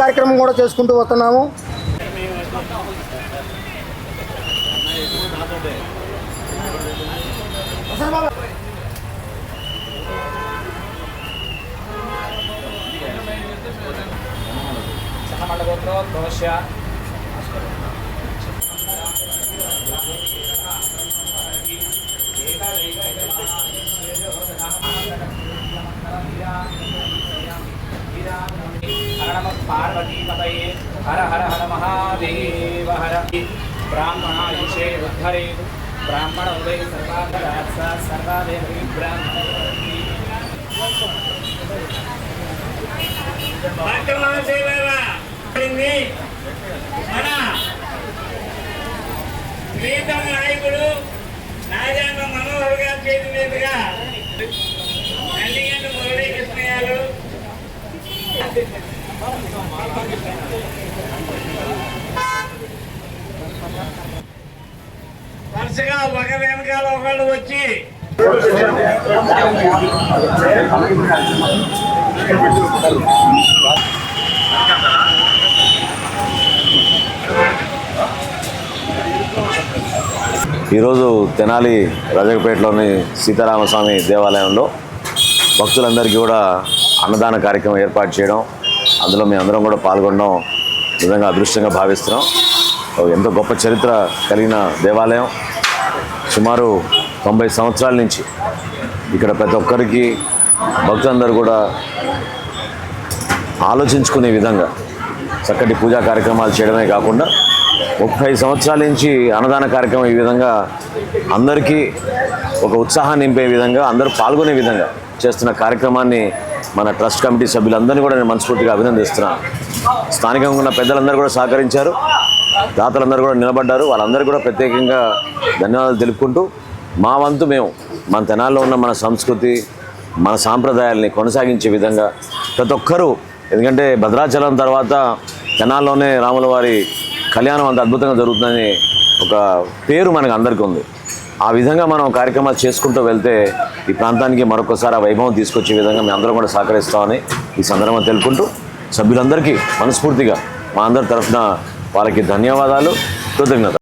కార్యక్రమం కూడా చేసుకుంటూ వస్తున్నాము. సహమండగోత్రోద్భవస్య ఏకాదైక హర హర హర మహాదేవ హర బ్రాహ్మణాయుషే ఉద్ధరే బ్రాహ్మణ ఉదయ సర్వాంగరాత్స సర్వాదేవ బ్రాహ్మణ వర్తమాన సేవగా. వరుసగా ఒక వెనకాల ఒకళ్ళు వచ్చి ఈరోజు తెనాలి రజకపేటలోని సీతారామస్వామి దేవాలయంలో భక్తులందరికీ కూడా అన్నదాన కార్యక్రమం ఏర్పాటు చేయడం అందులో మేము అందరం కూడా పాల్గొనడం నిజంగా అదృష్టంగా భావిస్తున్నాం. ఎంతో గొప్ప చరిత్ర కలిగిన దేవాలయం. సుమారు తొంభై సంవత్సరాల నుంచి ఇక్కడ ప్రతి ఒక్కరికి భక్తులందరూ కూడా ఆలోచించుకునే విధంగా చక్కటి పూజా కార్యక్రమాలు చేయడమే కాకుండా ముప్పై సంవత్సరాల నుంచి అన్నదాన కార్యక్రమం ఈ విధంగా అందరికీ ఒక ఉత్సాహాన్ని నింపే విధంగా అందరూ పాల్గొనే విధంగా చేస్తున్న కార్యక్రమాన్ని మన ట్రస్ట్ కమిటీ సభ్యులందరినీ కూడా నేను మనస్ఫూర్తిగా అభినందిస్తున్నాను స్థానికంగా ఉన్న పెద్దలందరూ కూడా సహకరించారు. దాతలందరూ కూడా నిలబడ్డారు. వాళ్ళందరూ కూడా ప్రత్యేకంగా ధన్యవాదాలు తెలుపుకుంటూ మా వంతు మేము మన తెనాల్లో ఉన్న మన సంస్కృతి మన సాంప్రదాయాల్ని కొనసాగించే విధంగా ప్రతి ఒక్కరూ ఎందుకంటే భద్రాచలం తర్వాత తెనాల్లోనే రాముల వారి కళ్యాణం అంత అద్భుతంగా జరుగుతుందని ఒక పేరు మనకు అందరికీ ఉంది. ఆ విధంగా మనం కార్యక్రమాలు చేసుకుంటూ వెళ్తే ఈ ప్రాంతానికి మరొకసారి ఆ వైభవం తీసుకొచ్చే విధంగా మేము అందరం కూడా సహకరిస్తామని ఈ సందర్భంగా తెలుపుకుంటూ సభ్యులందరికీ మనస్ఫూర్తిగా మా అందరి తరఫున వాళ్ళకి ధన్యవాదాలు కృతజ్ఞత